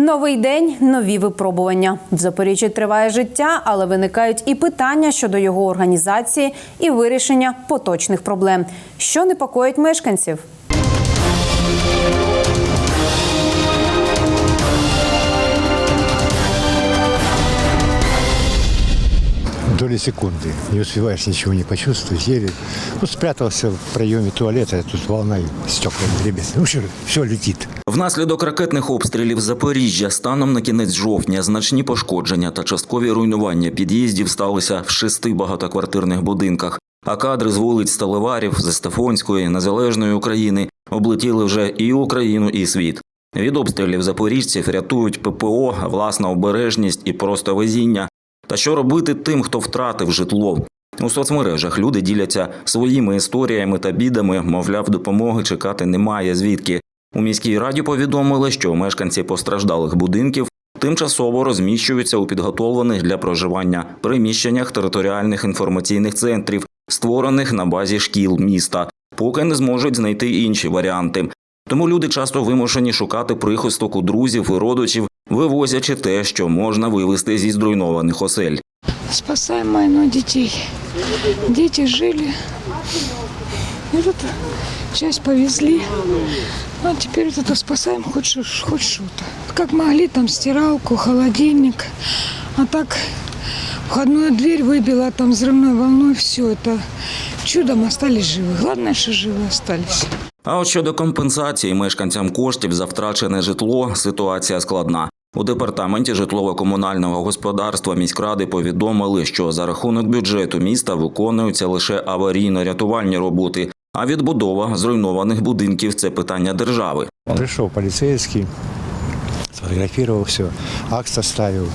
Новий день, нові випробування. В Запоріжжі триває життя, але виникають і питання щодо його організації і вирішення поточних проблем, що непокоїть мешканців. Доли секунды. Не успеваешь ничего не почувствовать. Еле ну, спрятался в проеме туалета, тут волна стеклами ребят. Ну, все, все летит. Внаслідок ракетних обстрілів Запоріжжя станом на кінець жовтня значні пошкодження та часткові руйнування під'їздів сталися в шести багатоквартирних будинках. А кадри з вулиць Сталеварів, Застафонської, Незалежної України облетіли вже і Україну, і світ. Від обстрілів запоріжців рятують ППО, власна обережність і просто везіння. Та що робити тим, хто втратив житло? У соцмережах люди діляться своїми історіями та бідами, мовляв, допомоги чекати немає звідки. У міській раді повідомили, що мешканці постраждалих будинків тимчасово розміщуються у підготовлених для проживання приміщеннях територіальних інформаційних центрів, створених на базі шкіл міста, поки не зможуть знайти інші варіанти. Тому люди часто вимушені шукати прихисток у друзів і родичів, вивозячи те, що можна вивезти зі зруйнованих осель. Спасаем майно детей. Дети жили. И вот часть повезли. А теперь вот это спасаем хоть, шо- хоть что-то. Как могли, там стиралку, холодильник. А так входную дверь выбила там взрывной волной. Все это чудом остались живы. Главное, что живы остались. А от щодо компенсації мешканцям коштів за втрачене житло, ситуація складна. У департаменті житлово-комунального господарства міськради повідомили, що за рахунок бюджету міста виконуються лише аварійно-рятувальні роботи, а відбудова зруйнованих будинків це питання держави. Прийшов поліцейський, сфотографував все, акт составил.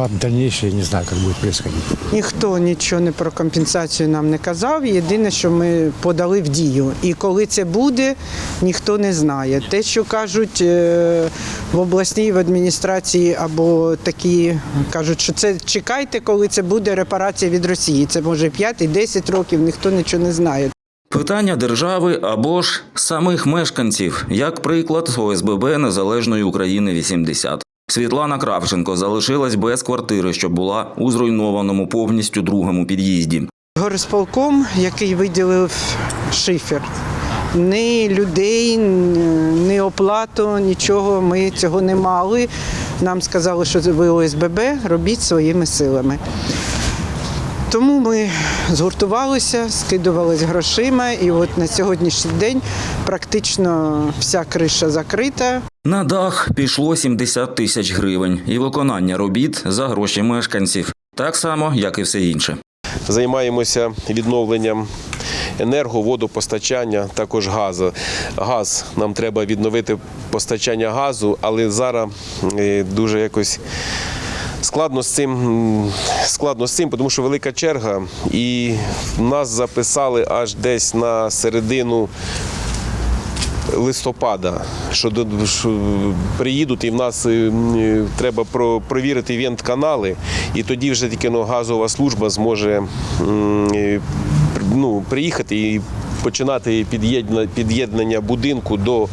А дальнейшее не знаю, как будет происходить. Ніхто нічого не про компенсацію нам не казав. Єдине, що ми подали в дію. І коли це буде, ніхто не знає. Те, що кажуть е, в обласній в адміністрації або такі кажуть, що це чекайте, коли це буде репарація від Росії. Це може 5 і 10 років, ніхто нічого не знає. Питання держави або ж самих мешканців, як приклад ОСББ Незалежної України 80. Світлана Кравченко залишилась без квартири, що була у зруйнованому повністю другому під'їзді. Горисполком, який виділив шифер. Ні людей, ні оплату, нічого ми цього не мали. Нам сказали, що ви ОСББ робіть своїми силами. Тому ми згуртувалися, скидувалися грошима, і от на сьогоднішній день практично вся криша закрита. На дах пішло 70 тисяч гривень і виконання робіт за гроші мешканців, так само, як і все інше. Займаємося відновленням енерго, водопостачання, також газу. Газ нам треба відновити постачання газу, але зараз дуже якось. Складно з цим, складно з цим, тому що велика черга, і нас записали аж десь на середину листопада, що, до- приїдуть і в нас е, м, треба про, провірити вент-канали, і тоді вже тільки ну, газова служба зможе е, ну, приїхати і починати під'єднання будинку до,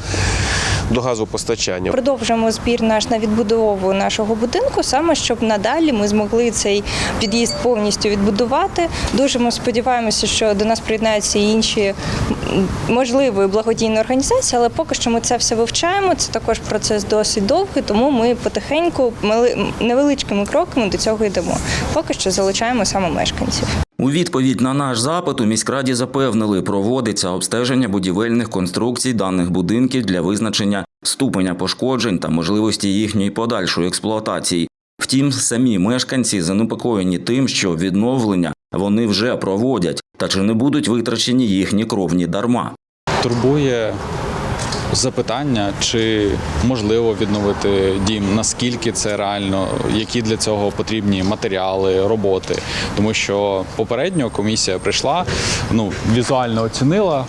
до газопостачання. Продовжуємо збір наш на відбудову нашого будинку, саме щоб надалі ми змогли цей під'їзд повністю відбудувати. Дуже ми сподіваємося, що до нас приєднаються і інші можливі благодійні організації, але поки що ми це все вивчаємо. Це також процес досить довгий, тому ми потихеньку невеличкими кроками до цього йдемо. Поки що залучаємо саме мешканців. У відповідь на наш запит у міськраді запевнили, проводиться обстеження будівельних конструкцій даних будинків для визначення ступеня пошкоджень та можливості їхньої подальшої експлуатації. Втім, самі мешканці занепокоєні тим, що відновлення вони вже проводять, та чи не будуть витрачені їхні кровні дарма. турбує запитання, чи можливо відновити дім, наскільки це реально, які для цього потрібні матеріали, роботи. Тому що попередньо комісія прийшла, ну візуально оцінила.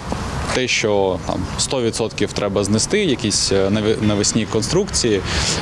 Те, що там 100% треба знести, якісь е, навесні конструкції,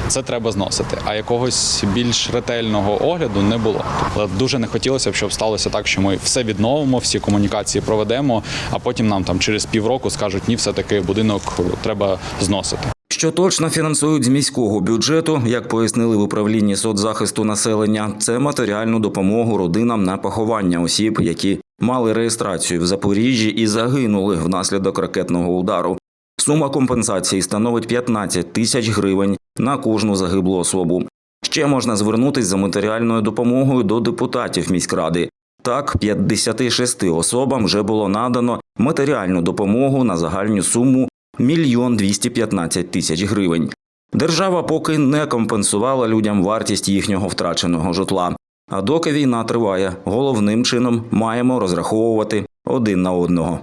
це треба зносити. А якогось більш ретельного огляду не було. Тобто дуже не хотілося б, щоб сталося так, що ми все відновимо, всі комунікації проведемо, а потім нам там через півроку скажуть, ні, все таки будинок треба зносити. Що точно фінансують з міського бюджету, як пояснили в управлінні соцзахисту населення, це матеріальну допомогу родинам на поховання осіб, які мали реєстрацію в Запоріжжі і загинули внаслідок ракетного удару. Сума компенсації становить 15 тисяч гривень на кожну загиблу особу. Ще можна звернутись за матеріальною допомогою до депутатів міськради. Так, 56 особам вже було надано матеріальну допомогу на загальну суму мільйон 215 тисяч гривень. Держава поки не компенсувала людям вартість їхнього втраченого житла. А доки війна триває, головним чином маємо розраховувати один на одного.